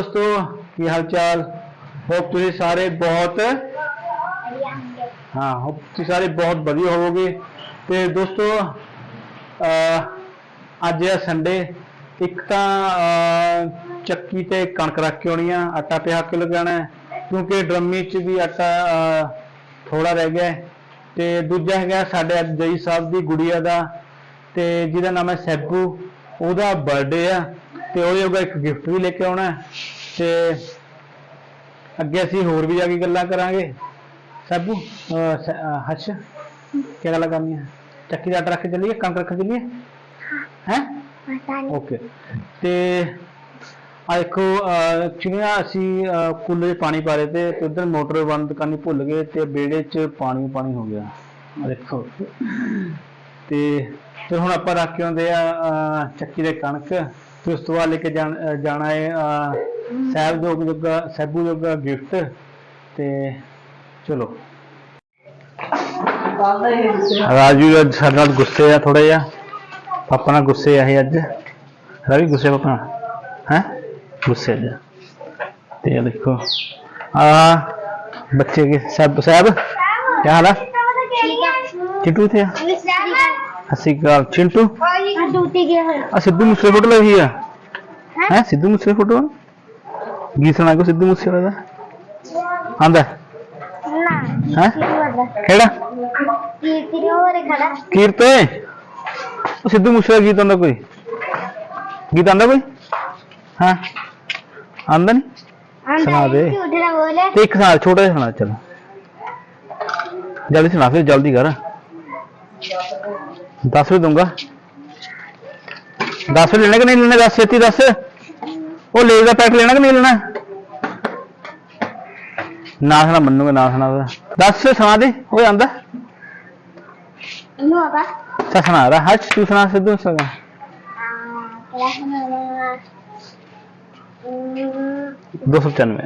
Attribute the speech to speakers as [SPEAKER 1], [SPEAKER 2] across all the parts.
[SPEAKER 1] ਦੋਸਤੋ ਕੀ ਹਾਲ ਚਾਲ ਹੋਪ ਤੁਸੀਂ ਸਾਰੇ ਬਹੁਤ ਹਾਂ ਹੋਪ ਤੁਸੀਂ ਸਾਰੇ ਬਹੁਤ ਵਧੀਆ ਹੋਵੋਗੇ। ਤੇ ਦੋਸਤੋ ਅਹ, ਅੱਜ ਹੈ ਸੰਡੇ ਇੱਕ ਤਾਂ ਚੱਕੀ ਤੇ ਕਣਕ ਰੱਖ ਕੇ ਆਉਣੀ ਆ ਆਟਾ ਪਿਹਾ ਕੇ ਲਗਾਉਣਾ ਕਿਉਂਕਿ ਡਰਮੀ 'ਚ ਵੀ ਆਟਾ ਥੋੜਾ ਰਹਿ ਗਿਆ ਤੇ ਦੂਜਾ ਹੈਗਾ ਸਾਡੇ ਅੱਜ ਜਈ ਸਾਹਿਬ ਦੀ ਗੁੜੀਆ ਦਾ। ਤੇ ਜਿਹਦਾ ਨਾਮ ਹੈ ਸੈਬੂ। ਉਹਦਾ ਬਰਥਡੇ ਆ। ਤੇ ਉਹਦੇ ਉਹਦਾ ਇੱਕ ਗਿਫਟ ਵੀ ਲੈ ਕੇ ਆਉਣਾ ਹੈ ਤੇ ਅੱਗੇ ਅਸੀਂ ਹੋਰ ਵੀ ਜਾ ਕੇ ਗੱਲਾਂ ਕਰਾਂਗੇ। ਸੈਬੂ ਹਰਸ਼ ਕੀ ਗੱਲਾਂ ਕਰਨੀਆਂ ਚੱਕੀ ਦਾ ਆਟਾ ਰੱਖ ਚੱਲੀਏ ਕਣਕ ਰੱਖ ਚੱਲੀਏ? ਹੈ? ਓਕੇ ਤੇ ਆ ਦੇਖੋ ਚਿੜੀਆਂ ਅਸੀਂ 'ਚ ਪਾਣੀ ਪਾ ਰਹੇ ਤੇ ਤੇ ਉਧਰ ਮੋਟਰ ਬੰਦ ਕਰਨੀ ਭੁੱਲ ਗਏ ਤੇ ਬੇੜੇ 'ਚ ਪਾਣੀ ਪਾਣੀ ਹੋ ਗਿਆ। ਦੇਖੋ। ਤੇ ਫਿਰ ਹੁਣ ਆਪਾਂ ਰੱਖ ਕੇ ਆਉਂਦੇ ਆ ਚੱਕੀ ਦੇ ਕਣਕ। ਤੇ ਉਸ ਤੋਂ ਬਾਅਦ ਲੈ ਕੇ ਜਾਣਾ ਹੈ ਅਹ, ਸਾਹਿਬ ਜੋਗ ਜੋਗਾ ਸੈਬੂ ਜੋਗਾ ਗਿਫਟ। ਤੇ ਚਲੋ। ਰਾਜੂ ਅੱਜ ਸਾਡੇ ਨਾਲ ਗੁੱਸੇ ਆ ਥੋੜਾ ਜਿਹਾ। ਪਾਪਾ ਨਾਲ ਗੁੱਸੇ ਆ ਇਹ ਅੱਜ। ਰਵੀ ਗੁੱਸੇ ਪਾਪਾ ਹੈ? ਗੁੱਸੇ ਅੱਜ। ਤੇ ਇਹ ਦੇਖੋ। ਆ ਬੱਚੇ ਕੇ ਸਹਿਬ ਸਹਿਬ ਕੀ ਹਾਲ ਆ? ਚਿੰਟੂ ਥੇ ਅਸੀਂ ਕਾਲ ਚਿੰਟੂ।
[SPEAKER 2] ਡਿਊਟੀ ਗਿਆ ਹੈ
[SPEAKER 1] ਆ ਸਿੱਧੂ ਮੂਸੇ ਫੋਟੋ ਲਈ ਆ। ਹੈ? ਸਿੱਧੂ ਮੂਸੇ ਫੋਟੋ ਗੀਤ ਸੁਣਾ ਕੋ ਸਿੱਧੂ ਮੂਸੇ ਵਾਲਾ ਦਾ? ਆਂਦਾ।
[SPEAKER 2] ਨਾ
[SPEAKER 1] ਹੈ? ਕਿਹੜਾ?
[SPEAKER 2] ਕੀਰਤੀ ਹੋਰ ਖੜਾ।
[SPEAKER 1] ਕੀਰਤੇ ਉਹ ਸਿੱਧੂ ਮੂਸੇ ਦਾ ਗੀਤ ਆਂਦਾ ਕੋਈ? ਗੀਤ ਆਂਦਾ ਕੋਈ? ਹਾਂ? ਆਂਦਾ ਨਹੀਂ ਸੁਣਾ ਦੇ। ਤੇ ਇੱਕ ਸਾਲ ਛੋਟਾ ਜਿਹਾ ਸੁਣਾ ਚਲੋ। ਜਲਦੀ ਸੁਣਾ ਫਿਰ ਜਲਦੀ ਕਰ। ਦੱਸ ਵੀ ਦੂੰਗਾ ਦੱਸ ਲੈਣਾ ਕਿ ਨਹੀਂ ਲੈਣਾ? ਦੱਸ ਛੇਤੀ ਦੱਸ। ਉਹ ਲੈ ਦਾ ਪੈਕ ਲੈਣਾ ਕਿ ਨਹੀਂ ਲੈਣਾ? ਨਾ ਸੁਣਾ ਦੇ ਤੂੰ ਸੁਣਾ ਸਿੱਧੂ ਸਗਾ
[SPEAKER 2] ਕਿਹੜਾ ਸੁਣਾਵਾ
[SPEAKER 1] 295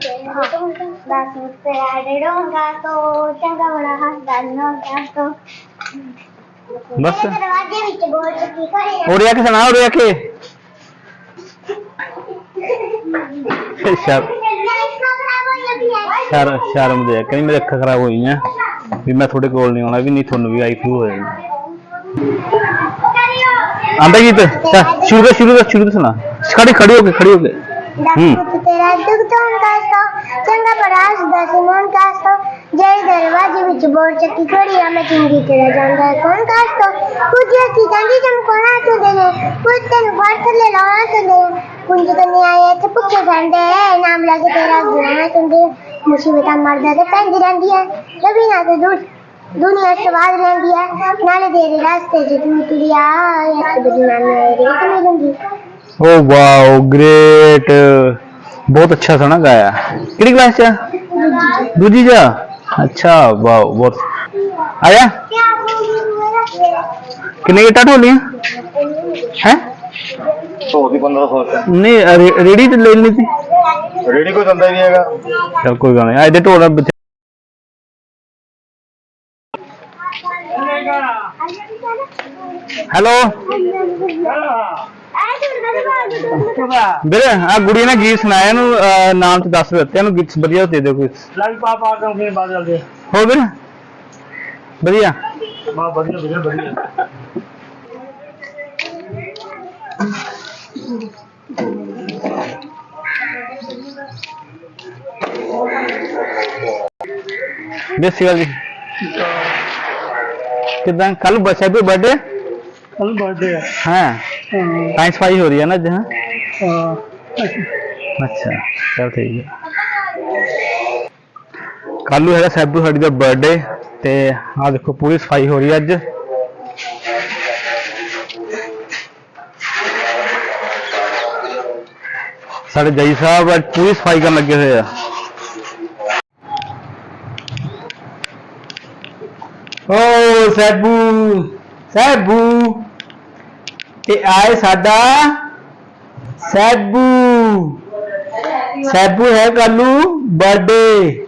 [SPEAKER 2] ਦਸ ਰੁਪਇਆ ਡੇੜੋਂਗਾ ਤੋ ਚੰਗਾ ਬੜਾ ਹੱਸਦਾ ਨੋਂਗਾ ਤੋ
[SPEAKER 1] ਬਸ।
[SPEAKER 2] ਦਰਵਾਜ਼ੇ ਵਿੱਚ ਗੋਲ ਚੱਕੀ ਕਰੇ
[SPEAKER 1] ਉਰੇ ਆ ਕੇ ਸੁਣਾ ਉਰੇ ਆ ਕੇ। ਸ਼ਰ ਸ਼ਰ ਸ਼ਰਮ ਦੇ ਕਹਿੰਦੀ ਮੇਰੇ ਅੱਖਾਂ ਖਰਾਬ ਹੋਈਆਂ। ਵੀ ਮੈਂ ਤੁਹਾਡੇ ਕੋਲ ਨਹੀਂ ਆਉਣਾ ਵੀ ਨਹੀਂ ਤੁਹਾਨੂੰ ਵੀ ਆਈ ਫਲੂ ਹੋ ਜਾਣਾ ਆਂਦਾ ਗੀਤ ਚੱਲ ਸ਼ੁਰੂ ਤੋਂ ਸ਼ੁਰੂ ਤੋਂ ਸ਼ੁਰੂ ਤੋਂ ਸੁਣਾ। ਖੜੀ ਖੜੀ ਹੋ ਕੇ ਖੜੀ ਹੋ ਕੇ। ਹੂੰ।
[SPEAKER 2] ਤੇਰਾ ਦੁੱਖ ਤੋਂ ਕਾਸੋ ਚੰਗਾ ਪਰਾਸ ਦਾ ਸਿਮੋਨ ਕਾਸੋ ਜੈ ਦਰਵਾਜ਼ੇ ਵਿੱਚ ਚੱਕੀ ਖੜੀ ਆ ਮੈਂ ਚੰਗੀ ਤੇਰਾ ਜਾਂਦਾ ਹੈ। ਕੌਣ ਕਾਸੋ ਕੁਝ ਅਸੀਂ ਚੰਗੀ ਚੰਗ ਕੋਣਾ ਤੁੰਦੇ ਨੇ? ਕੁਝ ਤੈਨੂੰ ਬਾਹਰ ਥੱਲੇ ਲਾਉਣਾ ਤੁੰਦੇ ਕੁੰਜ ਕੰਨੇ ਆਏ ਤੇ ਭੁੱਖੇ ਫੰਡੇ ਨਾਮ ਲੱਗੇ ਤੇਰਾ ਗੁਨਾਹ ਤੁੰਦੇ। ਮੁਸੀਬਤਾਂ ਮਰਦਾ ਤੇ ਪੈਂਦੀ ਰਹਿੰਦੀ ਹੈ ਲਵੀ ਨਾ ਤੇ ਦੁੱਖ ਦੁਨੀਆ ਸਵਾਦ ਲੈਂਦੀ ਹੈ ਨਾਲੇ ਤੇਰੇ ਰਸਤੇ 'ਚ ਤੂੰ ਤੁਰਿਆ ਇੱਕ ਬਦਨਾਮੀ ਮੇਰੇ ਤੇ ਮਿਲੂੰਗੀ।
[SPEAKER 1] ਓ ਵਾਓ ਗ੍ਰੇਟ। ਬਹੁਤ ਅੱਛਾ ਸੁਣਾ ਗਾਇਆ। ਕਿਹੜੀ ਕਲਾਸ ਚ? ਦੂਜੀ ਚ। ਅੱਛਾ ਵਾਓ ਬਹੁਤ ਆਇਆ ਕਿੰਨੇ ਗਿੱਟਾ ਢੋਲੀਆਂ ਹੈ
[SPEAKER 3] ਸੌ ਦੀ 1500 ਰੁਪਏ
[SPEAKER 1] ਨਹੀਂ ਰੇ- ਰੇੜੀ ਤੇ ਲੈ ਲਈ ਸੀ
[SPEAKER 3] ਰੇੜੀ ਕੋਈ ਦੰਦਾ ਹੀ ਨਹੀਂ ਹੈਗਾ
[SPEAKER 1] ਚਲ ਕੋਈ ਗੱਲ ਨਹੀਂ ਅੱਜ ਦੇ ਢੋਲ ਬਥੇ- ਹੈਲੋ ਵੀਰੇ ਆ ਗੁੜੀ ਨੇ ਗੀਤ ਸੁਣਾਇਆ ਇਹਨੂੰ ਅਹ, ਨਾਮ ਤੇ ਦੱਸ ਦਿੱਤੇ ਇਹਨੂੰ ਗੀਤ ਵਧੀਆ ਦੇ ਦਿਓ ਕੋਈ।
[SPEAKER 3] ਲੱਗ ਪਾ ਪਾ ਕੇ ਬਾਅਦ ਚੱਲਦੇ
[SPEAKER 1] ਹੋ ਵੀਰੇ? ਵਧੀਆ।
[SPEAKER 3] ਮਾ ਵਧੀਆ ਵਧੀਆ ਵਧੀਆ।
[SPEAKER 1] ਦੇਸੀ ਵਾਲੀ। ਕਿਦਾਂ? ਕੱਲ ਬੱਚਾ ਵੀ ਬਰਥਡੇ
[SPEAKER 3] ਕੱਲ ਬਰਥਡੇ ਹੈ
[SPEAKER 1] ਹਾਂ। ਹੋ। ਰਹੀ ਹੈ ਨਾ ਅੱਜ ਹਾਂ?
[SPEAKER 3] ਹਾਂ।
[SPEAKER 1] ਅੱਛਾ ਚਲ ਠੀਕ ਹੈ। ਕੱਲ ਨੂੰ ਹੈਗਾ ਸੈਬੂ ਸਾਡੀ ਦਾ ਬਰਥਡੇ ਤੇ ਆ ਦੇਖੋ ਪੂਰੀ ਸਫ਼ਾਈ ਹੋ ਰਹੀ ਹੈ ਅੱਜ। ਸਾਡੇ ਜਈ ਸਾਹਿਬ ਅੱਜ ਪੂਰੀ ਸਫ਼ਾਈ ਕਰਨ ਲੱਗੇ ਹੋਏ ਆ। ਓ ਸੈਬੂ ਸੈਬੂ। ਤੇ ਆਏ ਸਾਡਾ ਸੈਬੂ। ਸੈਬੂ ਹੈ ਕੱਲੂ ਬਰਥਡੇ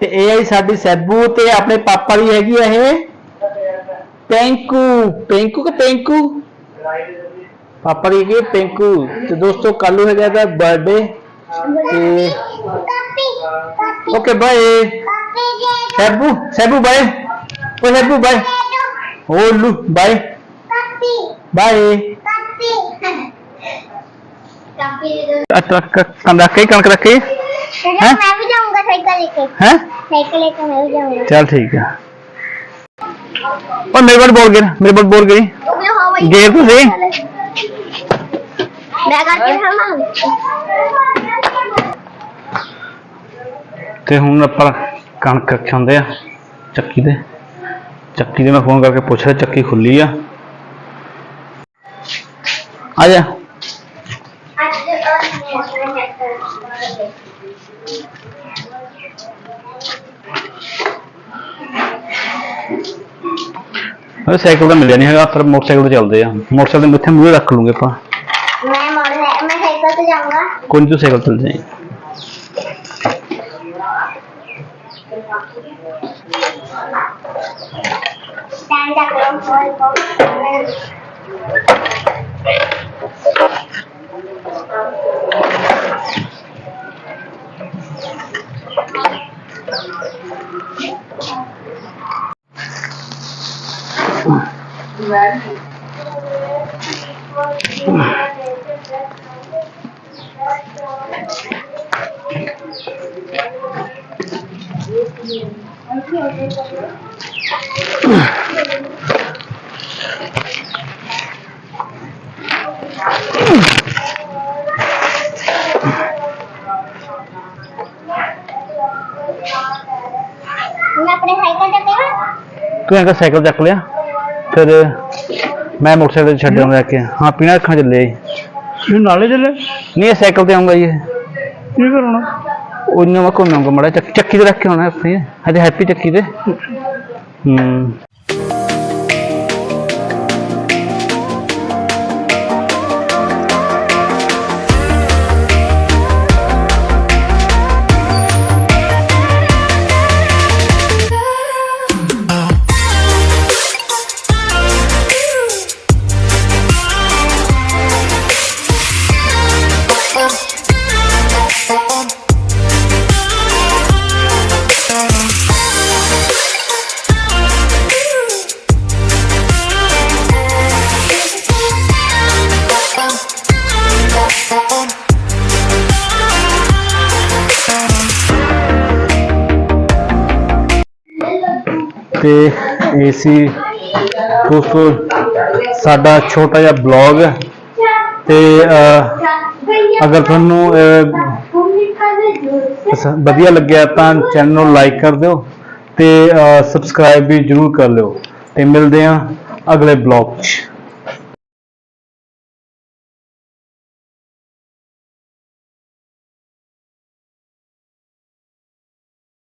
[SPEAKER 1] ਤੇ ਇਹ ਆਈ ਸਾਡੀ ਸੈਬੂ ਤੇ ਆਪਣੇ ਪਾਪਾ ਦੀ ਹੈਗੀ ਆ ਇਹ। ਪੈਂਕੂ। ਪੈਂਕੂ ਕਿ ਪੈਂਕੂ? ਪਾਪਾ ਦੀ ਹੈਗੀ ਪਿੰਕੂ। ਤੇ ਦੋਸਤੋ ਕੱਲ ਹੈਗਾ ਇਹਦਾ ਬਰਥਡੇ ਤੇ ਓਕੇ, ਬਾਏ। ਸੈਬੂ ਸੈਬੂ, ਬਾਏ। ਉਹ ਸੈਬੂ, ਬਾਏ। ਹੋਲੂ ਬਾਏ। ਬਾਏ
[SPEAKER 2] ਕਾਫੀ ਦੇ
[SPEAKER 1] ਕੰਨ ਰੱਖ ਕੇ ਕਣਕ ਰੱਖ ਕੇ
[SPEAKER 2] ਦੋ
[SPEAKER 1] ਮੈਂ
[SPEAKER 2] ਵੀ ਜਾਊਂਗਾ ਸਾਈਕਲ ਲੈ ਕੇ
[SPEAKER 1] ਹੈ
[SPEAKER 2] ਸਾਈਕਲ ਲੈ ਕੇ ਮੈਂ ਵੀ ਜਾਊਂਗਾ
[SPEAKER 1] ਚਲ ਠੀਕ ਆ ਉਹ ਮੇਰੇ ਕੋਲ ਬੋਲ ਗਏ ਮੇਰੇ ਕੋਲ ਬੋਲ ਗਈ ਗੇਰ ਤੁਸੀਂ
[SPEAKER 2] ਮੈਂ ਕਰਕੇ ਖਾਵਾਂ
[SPEAKER 1] ਤੇ ਹੁਣ ਆਪਾਂ ਕਣਕ ਖਾਂਦੇ ਆ ਚੱਕੀ ਤੇ ਚੱਕੀ ਦੇ ਮੈਂ ਫੋਨ ਕਰਕੇ ਪੁੱਛ ਰਿਹਾ ਚੱਕੀ ਖੁੱਲੀ ਆ ਆ ਜਾ ਉਹ ਸਾਈਕਲ ਤਾਂ ਮਿਲਿਆ ਨਹੀਂ ਹੈਗਾ ਪਰ ਮੋਟਰਸਾਈਕਲ ਤੇ ਚੱਲਦੇ ਆ ਮੋਟਰਸਾਈਕਲ ਦੇ ਇੱਥੇ ਮੂਹਰੇ ਰੱਖ ਲੂਗੇ ਆਪਾਂ
[SPEAKER 2] ਮੈਂ ਮੋਟਰ ਮੈਂ ਸਾਈਕਲ ਤੇ ਜਾਊਂਗਾ
[SPEAKER 1] ਕੋਈ ਨੀ, ਤੂੰ ਸਾਈਕਲ ਚੱਲ ਜਾਈਂ
[SPEAKER 2] ਸਟੈਂਡ ਅਪ ਕਰੋ ਹੋਰ ਬਹੁਤ red.
[SPEAKER 1] ਤੂੰ ਐਂ ਕਰ ਸਾਈਕਲ ਚੱਕ ਲਿਆ ਫਿਰ ਮੈਂ ਮੋਟਰਸਾਈਕਲ ਤੇ ਛੱਡ ਆਉਂਦਾ ਕਿ ਹਾਂ ਪੀਣਾ ਰੱਖਣ ਚੱਲੇ ਜੀ।
[SPEAKER 3] ਇਹ ਨਾਲੇ ਚੱਲੇ?
[SPEAKER 1] ਨਹੀਂ ਇਹ ਸਾਈਕਲ ਤੇ ਆਉਂਗਾ ਜੀ। ਇਹ।
[SPEAKER 3] ਕੀ ਕਰਨਾ
[SPEAKER 1] ਉਹਨਾਂ ਮੈਂ ਘੁੰਮਾਂਗਾ ਮੜਾ ਚੱਕੀ ਤੇ ਰੱਖ ਕੇ ਆਉਣਾ ਆਪਣੀ ਹਜੇ ਹੈਪੀ ਚੱਕੀ ਤੇ। ਹੂੰ। ਤੇ ਇਹ ਸੀ ਦੋਸਤੋ ਸਾਡਾ ਛੋਟਾ ਜਿਹਾ ਬਲੌਗ। ਤੇ ਅਹ, ਅਗਰ ਤੁਹਾਨੂੰ ਵਧੀਆ ਲੱਗਿਆ ਤਾਂ ਚੈਨਲ ਨੂੰ ਲਾਈਕ ਕਰ ਦਿਓ ਤੇ ਸਬਸਕ੍ਰਾਈਬ ਵੀ ਜਰੂਰ ਕਰ ਲਿਓ। ਤੇ ਮਿਲਦੇ ਹਾਂ ਅਗਲੇ ਬਲੌਗ 'ਚ।